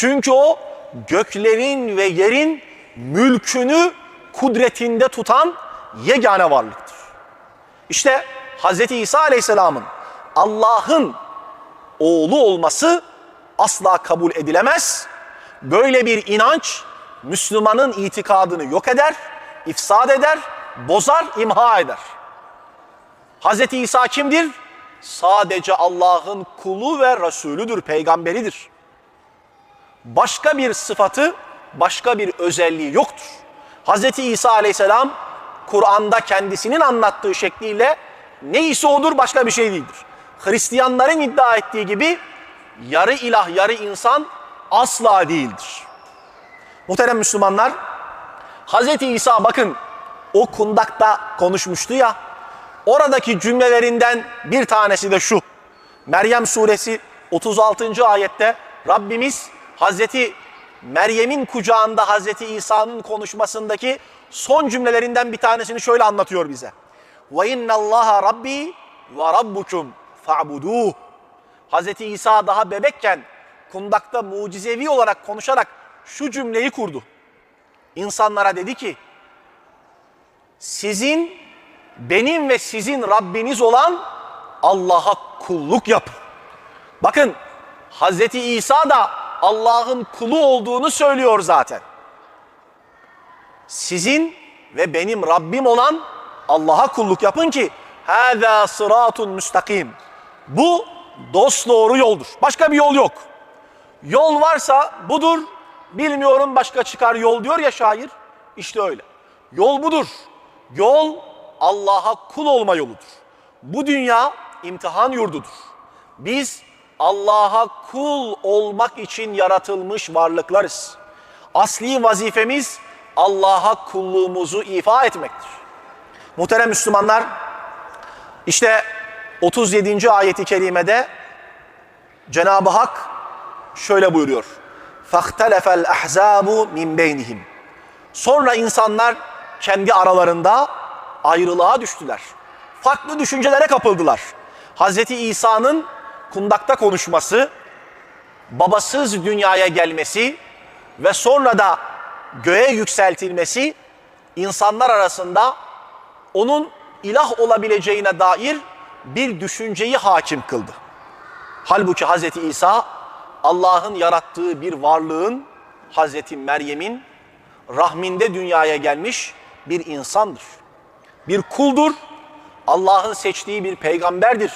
Çünkü o göklerin ve yerin mülkünü kudretinde tutan yegane varlıktır. İşte Hz. İsa Aleyhisselam'ın Allah'ın oğlu olması asla kabul edilemez. Böyle bir inanç Müslümanın itikadını yok eder, ifsad eder, bozar, imha eder. Hz. İsa kimdir? Sadece Allah'ın kulu ve Resulüdür, peygamberidir. Başka bir sıfatı, başka bir özelliği yoktur. Hz. İsa aleyhisselam Kur'an'da kendisinin anlattığı şekliyle neyse odur başka bir şey değildir. Hristiyanların iddia ettiği gibi yarı ilah yarı insan asla değildir. Muhterem Müslümanlar, Hz. İsa bakın o kundakta konuşmuştu ya, oradaki cümlelerinden bir tanesi de şu. Meryem suresi 36. ayette Rabbimiz Hazreti Meryem'in kucağında Hazreti İsa'nın konuşmasındaki son cümlelerinden bir tanesini şöyle anlatıyor bize. Ve innallaha rabbi ve rabbukum fa'buduh. Hazreti İsa daha bebekken kundakta mucizevi olarak konuşarak şu cümleyi kurdu. İnsanlara dedi ki sizin benim ve sizin Rabbiniz olan Allah'a kulluk yapın. Bakın Hazreti İsa da Allah'ın kulu olduğunu söylüyor zaten. Sizin ve benim Rabbim olan Allah'a kulluk yapın ki hâzâ sıratun müstakim. Bu dost doğru yoldur. Başka bir yol yok. Yol varsa budur. Bilmiyorum başka çıkar yol diyor ya şair. İşte öyle. Yol budur. Yol Allah'a kul olma yoludur. Bu dünya imtihan yurdudur. Biz Allah'a kul olmak için yaratılmış varlıklarız. Asli vazifemiz Allah'a kulluğumuzu ifa etmektir. Muhterem Müslümanlar, işte 37. ayeti kerimede Cenab-ı Hak şöyle buyuruyor. فَاخْتَلَفَ الْاَحْزَابُ مِنْ بَيْنِهِمْ Sonra insanlar kendi aralarında ayrılığa düştüler. Farklı düşüncelere kapıldılar. Hz. İsa'nın kundakta konuşması, babasız dünyaya gelmesi ve sonra da göğe yükseltilmesi insanlar arasında onun ilah olabileceğine dair bir düşünceyi hakim kıldı. Halbuki Hz. İsa Allah'ın yarattığı bir varlığın Hz. Meryem'in rahminde dünyaya gelmiş bir insandır. Bir kuldur. Allah'ın seçtiği bir peygamberdir